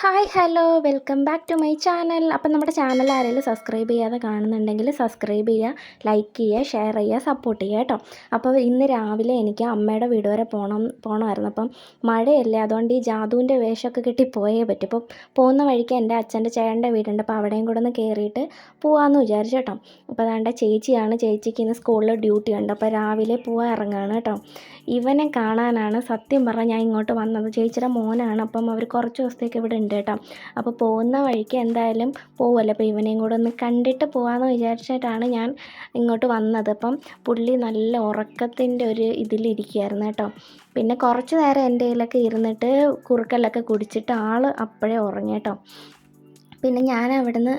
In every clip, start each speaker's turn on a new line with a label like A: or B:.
A: Hi hello welcome back to my channel. അപ്പം നമ്മുടെ channel ആരെങ്കിലും സബ്സ്ക്രൈബ് ചെയ്യാതെ കാണുന്നുണ്ടെങ്കിൽ സബ്സ്ക്രൈബ് ചെയ്യുക ലൈക്ക് ചെയ്യുക ഷെയർ ചെയ്യുക സപ്പോർട്ട് ചെയ്യുക കേട്ടോ. അപ്പോൾ ഇന്ന് രാവിലെ എനിക്ക് അമ്മയുടെ വീട് വരെ പോകണം പോകണമായിരുന്നു അപ്പം മഴയല്ലേ അതുകൊണ്ട് ഈ ജാതുവിന്റെ വേഷമൊക്കെ കിട്ടി പോയേ പറ്റും. അപ്പം പോകുന്ന വഴിക്ക് എന്റെ അച്ഛന്റെ ചേട്ടന്റെ വീടുണ്ട്. അപ്പോൾ അവിടെയും കൂടെ ഒന്ന് കയറിയിട്ട് പോകാമെന്ന് വിചാരിച്ചു കേട്ടോ. അപ്പോൾ അതാണ്ട് ചേച്ചിയാണ് ചേച്ചിക്ക് ഇന്ന് സ്കൂളിൽ ഡ്യൂട്ടി ഉണ്ട്. അപ്പോൾ രാവിലെ പോകാൻ ഇറങ്ങുകയാണ് കേട്ടോ. ഇവനെ കാണാനാണ് സത്യം പറഞ്ഞാൽ ഞാൻ ഇങ്ങോട്ട് വന്നത്. ചേച്ചിയുടെ മോനാണ്. അപ്പം അവർ കുറച്ച് ദിവസത്തേക്ക് ഇവിടെ ഉണ്ട് കേട്ടോ. അപ്പോൾ പോകുന്ന വഴിക്ക് എന്തായാലും പോകുമല്ലോ അപ്പോൾ ഇവനെയും കൂടെ ഒന്ന് കണ്ടിട്ട് പോകാമെന്ന് വിചാരിച്ചിട്ടാണ് ഞാൻ ഇങ്ങോട്ട് വന്നത്. അപ്പം പുള്ളി നല്ല ഉറക്കത്തിന്റെ ഒരു ഇതിലിരിക്കുകയായിരുന്നു കേട്ടോ. പിന്നെ കുറച്ച് നേരം എന്റെ കയ്യിലൊക്കെ ഇരുന്നിട്ട് കുറുക്കലൊക്കെ കുടിച്ചിട്ട് ആൾ അപ്പോഴേ ഉറങ്ങി കേട്ടോ. പിന്നെ ഞാൻ അവിടുന്ന്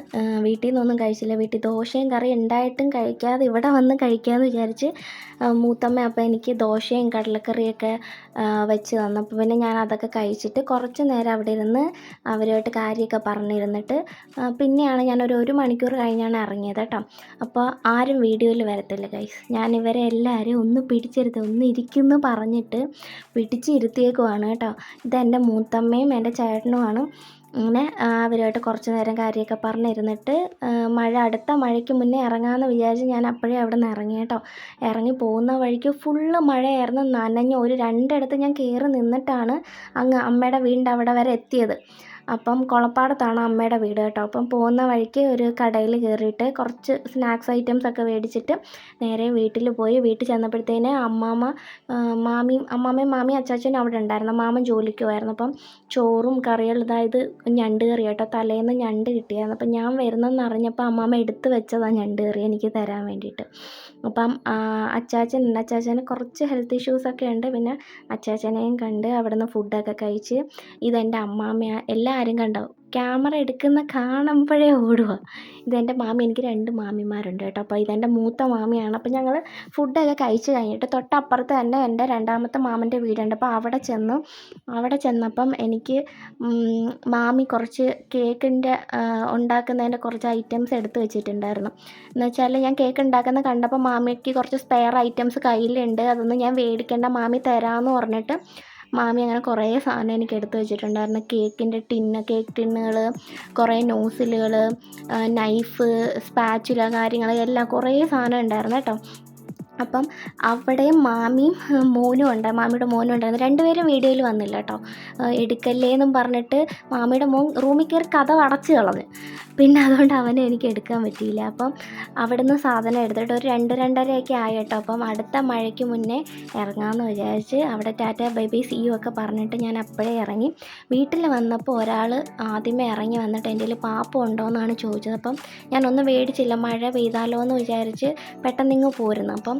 A: വീട്ടിൽ നിന്നൊന്നും കഴിച്ചില്ല. വീട്ടിൽ ദോശയും കറിയും ഉണ്ടായിട്ടും കഴിക്കാതെ ഇവിടെ വന്ന് കഴിക്കാമെന്ന് വിചാരിച്ച് മൂത്തമ്മ അപ്പോൾ എനിക്ക് ദോശയും കടലക്കറിയൊക്കെ വെച്ച് തന്നപ്പോൾ പിന്നെ ഞാൻ അതൊക്കെ കഴിച്ചിട്ട് കുറച്ച് നേരം അവിടെ ഇരുന്ന് അവരുമായിട്ട് കാര്യമൊക്കെ പറഞ്ഞിരുന്നിട്ട് പിന്നെയാണ് ഞാൻ ഒരു മണിക്കൂർ കഴിഞ്ഞാണ് ഇറങ്ങിയത് കേട്ടോ. അപ്പോൾ ആരും വീഡിയോയിൽ വരത്തില്ല ഗൈസ് ഞാൻ ഇവരെ എല്ലാവരും ഒന്ന് പിടിച്ചിരുത്തി ഒന്ന് ഇരിക്കുന്നു പറഞ്ഞിട്ട് പിടിച്ചിരുത്തിയേക്കുവാണ് കേട്ടോ. ഇതെന്റെ മൂത്തമ്മയും എന്റെ ചേട്ടനുമാണ്. അങ്ങനെ അവരുമായിട്ട് കുറച്ച് നേരം കാര്യമൊക്കെ പറഞ്ഞിരുന്നിട്ട് മഴ അടുത്ത മഴയ്ക്ക് മുന്നേ ഇറങ്ങാമെന്ന് വിചാരിച്ച് ഞാൻ അപ്പോഴേ അവിടെ നിന്ന് ഇറങ്ങി കേട്ടോ. ഇറങ്ങി പോകുന്ന വഴിക്ക് ഫുള്ള് മഴയായിരുന്നു നനഞ്ഞ് ഒരു രണ്ടിടത്ത് ഞാൻ കയറി നിന്നിട്ടാണ് അങ്ങ് അമ്മയുടെ വീടിന്റെ അവിടെ വരെ എത്തിയത്. അപ്പം കുളപ്പാടത്താണ് അമ്മയുടെ വീട് കേട്ടോ. അപ്പം പോകുന്ന വഴിക്ക് ഒരു കടയിൽ കയറിയിട്ട് കുറച്ച് സ്നാക്സ് ഐറ്റംസ് ഒക്കെ മേടിച്ചിട്ട് നേരെ വീട്ടിൽ പോയി. വീട്ടിൽ ചെന്നപ്പോഴത്തേന് അമ്മാമ്മ മാമി അമ്മാമ്മയും മാമി അച്ചാച്ചനും അവിടെ ഉണ്ടായിരുന്നു. മാമൻ ജോലിക്ക് പോയായിരുന്നു. അപ്പം ചോറും കറികളും ഇതായത് ഞണ്ട് കറി കേട്ടോ. തലേന്ന് ഞണ്ട് കിട്ടിയായിരുന്നു. അപ്പം ഞാൻ വരുന്നെന്ന് അറിഞ്ഞപ്പോൾ അമ്മാമ്മ എടുത്ത് വെച്ചതാണ് ഞണ്ട് കറി എനിക്ക് തരാൻ വേണ്ടിയിട്ട്. അപ്പം അച്ചാച്ചൻ ഉണ്ട്. അച്ചാച്ചന് കുറച്ച് ഹെൽത്ത് ഇഷ്യൂസൊക്കെ ഉണ്ട്. പിന്നെ അച്ചാച്ചനെയും കണ്ട് അവിടുന്ന് ഫുഡൊക്കെ കഴിച്ച് ഇതെന്റെ അമ്മാമ്മയാണ് എല്ലാവരും കണ്ടോ ക്യാമറ എടുക്കുന്ന കാണുമ്പോഴേ ഓടുക. ഇതെന്റെ മാമി എനിക്ക് രണ്ട് മാമിമാരുണ്ട് കേട്ടോ. അപ്പോൾ ഇതെന്റെ മൂത്ത മാമിയാണ്. അപ്പോൾ ഞങ്ങൾ ഫുഡൊക്കെ കഴിച്ച് കഴിഞ്ഞിട്ട് തൊട്ടപ്പുറത്ത് തന്നെ എന്റെ രണ്ടാമത്തെ മാമന്റെ വീടുണ്ട്. അപ്പോൾ അവിടെ ചെന്നു. അവിടെ ചെന്നപ്പം എനിക്ക് മാമി കുറച്ച് കേക്കിന്റെ ഉണ്ടാക്കുന്നതിന്റെ കുറച്ച് ഐറ്റംസ് എടുത്ത് വെച്ചിട്ടുണ്ടായിരുന്നു. എന്ന് വെച്ചാൽ ഞാൻ കേക്ക് ഉണ്ടാക്കുന്ന കണ്ടപ്പോൾ മാമിക്ക് കുറച്ച് സ്പെയർ ഐറ്റംസ് കയ്യിലുണ്ട്. അതൊന്നും ഞാൻ മേടിക്കേണ്ട മാമി തരാമെന്ന് പറഞ്ഞിട്ട് മാമി അങ്ങനെ കുറേ സാധനം എനിക്ക് എടുത്ത് വെച്ചിട്ടുണ്ടായിരുന്നു. കേക്കിന്റെ ടിന്ന് കേക്ക് ടിന്നുകൾ കുറേ നോസിലുകൾ നൈഫ് സ്പാച്ചുല കാര്യങ്ങൾ എല്ലാം കുറേ സാധനം ഉണ്ടായിരുന്നു കേട്ടോ. അപ്പം അവിടെ മാമിയും മോനും ഉണ്ട്. മാമിയുടെ മോനും ഉണ്ടായിരുന്നു. രണ്ടുപേരും വീഡിയോയിൽ വന്നില്ല കേട്ടോ. എടുക്കല്ലേ എന്നും പറഞ്ഞിട്ട് മാമിയുടെ മോൻ റൂമിൽ കയറി കഥ അടച്ച് കളഞ്ഞു. പിന്നെ അതുകൊണ്ട് അവനെ എനിക്ക് എടുക്കാൻ പറ്റിയില്ല. അപ്പം നിന്ന് സാധനം എടുത്തിട്ട് ഒരു രണ്ട് രണ്ടരയൊക്കെ ആയി കേട്ടോ. അപ്പം അടുത്ത മഴയ്ക്ക് മുന്നേ ഇറങ്ങാമെന്ന് വിചാരിച്ച് അവിടെ tata bye bye see you ഒക്കെ പറഞ്ഞിട്ട് ഞാൻ അപ്പോഴേ ഇറങ്ങി. വീട്ടിൽ വന്നപ്പോൾ ഒരാൾ ആദ്യമേ ഇറങ്ങി വന്നിട്ട് എന്റെ പാപ്പം ഉണ്ടോ എന്നാണ് ചോദിച്ചത്. അപ്പം ഞാനൊന്നും മേടിച്ചില്ല. മഴ പെയ്താലോ എന്ന് വിചാരിച്ച് പെട്ടെന്ന് ഇങ്ങ് പോരുന്നു. അപ്പം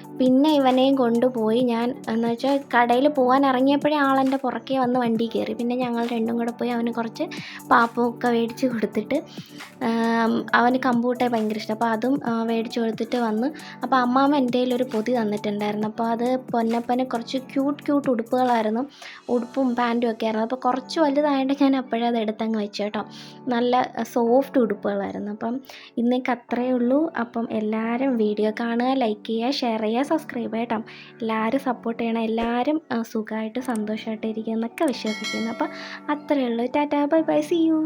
A: പിന്നെ ഇവനെയും കൊണ്ടുപോയി ഞാൻ എന്ന് വെച്ചാൽ കടയിൽ പോകാൻ ഇറങ്ങിയപ്പോഴേ ആളെന്റെ പുറകെ വന്ന് വണ്ടി കയറി. പിന്നെ ഞങ്ങൾ രണ്ടും കൂടെ പോയി അവന് കുറച്ച് പാപ്പമൊക്കെ മേടിച്ച് കൊടുത്തിട്ട് അവന് കമ്പൂട്ടെ ഭയങ്കര ഇഷ്ടം. അപ്പോൾ അതും മേടിച്ച് കൊടുത്തിട്ട് വന്ന് അപ്പോൾ അമ്മാമ്മ എന്റെ ഒരു പൊതി തന്നിട്ടുണ്ടായിരുന്നു. അപ്പോൾ അത് പൊന്നപ്പനെ കുറച്ച് ക്യൂട്ട് ക്യൂട്ട് ഉടുപ്പുകളായിരുന്നു. ഉടുപ്പും പാന്റും ഒക്കെ ആയിരുന്നു. അപ്പോൾ കുറച്ച് വലുതായതുകൊണ്ട് ഞാൻ അപ്പോഴേ അത് എടുത്തങ്ങ് വെച്ചു കേട്ടോ. നല്ല സോഫ്റ്റ് ഉടുപ്പുകളായിരുന്നു. അപ്പം ഇന്നേക്ക് അത്രയേ ഉള്ളൂ. അപ്പം എല്ലാവരും വീഡിയോ കാണുക ലൈക്ക് ചെയ്യുക ഷെയർ ചെയ്യുക സബ്സ്ക്രൈബ് ചെയ്യട്ടോ എല്ലാവരും സപ്പോർട്ട് ചെയ്യണം. എല്ലാവരും സുഖമായിട്ട് സന്തോഷമായിട്ട് ഇരിക്കുക എന്നൊക്കെ വിശ്വസിക്കുന്നു. അപ്പോൾ അത്രയേ ഉള്ളൂ. Tata bye bye. See you